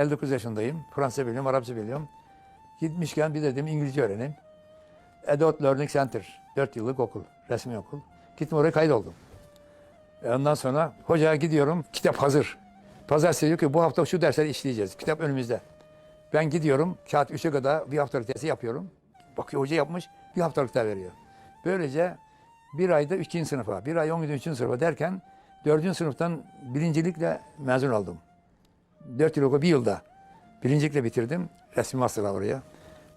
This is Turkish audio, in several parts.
59 yaşındayım. Fransızca biliyorum, Arapça biliyorum. Gitmişken bir dedim İngilizce öğreneyim. Adult Learning Center. 4 yıllık okul, resmi okul. Gittim oraya kaydoldum. E Ondan sonra hocaya gidiyorum, kitap hazır. Pazartesi diyor ki bu hafta şu dersleri işleyeceğiz. Kitap önümüzde. Ben gidiyorum, kağıt 3'e kadar bir haftalık dersi yapıyorum. Bakıyor hoca yapmış, bir haftalık da veriyor. Böylece bir ayda 3. sınıfa, bir ay 10 gün 3. sınıfa derken 4. sınıftan birincilikle mezun oldum. 4 yıl okul, bir yılda. Birincilikle bitirdim. Resmi master'la oraya.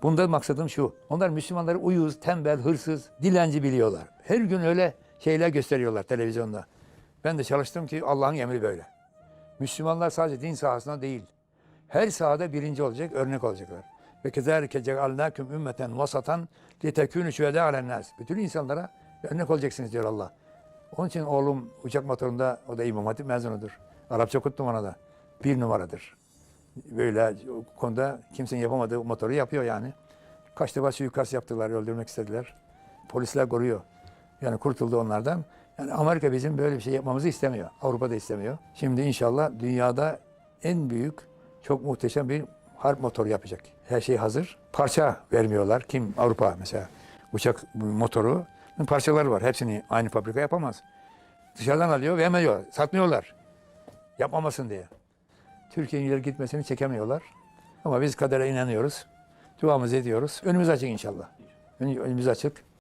Bunda maksadım şu. Onlar Müslümanları uyuz, tembel, hırsız, dilenci biliyorlar. Her gün öyle şeyler gösteriyorlar televizyonda. Ben de çalıştım ki Allah'ın emri böyle. Müslümanlar sadece din sahasında değil. Her sahada birinci olacak, örnek olacaklar. Ve kezalike cealnâküm ümmeten vasatan litekûnü şühedâ alennâs. Bütün insanlara örnek olacaksınız diyor Allah. Onun için oğlum uçak motorunda, o da İmam Hatip mezunudur. Arapça okuttum ona da. Bir numaradır. Böyle o konuda kimsenin yapamadığı motoru yapıyor yani. Kaç defa suikast yaptılar, öldürmek istediler. Polisler koruyor. Yani kurtuldu onlardan. Yani Amerika bizim böyle bir şey yapmamızı istemiyor. Avrupa da istemiyor. Şimdi inşallah dünyada en büyük, çok muhteşem bir harp motoru yapacak. Her şey hazır. Parça vermiyorlar. Kim? Avrupa mesela. Uçak motoru parçaları var. Hepsini aynı fabrika yapamaz. Dışarıdan alıyor, vermiyor. Satmıyorlar. Yapmamasın diye. Türkiye'nin ileri gitmesini çekemiyorlar. Ama biz kadere inanıyoruz. Duamızı ediyoruz. Önümüz açık inşallah. Önümüz açık.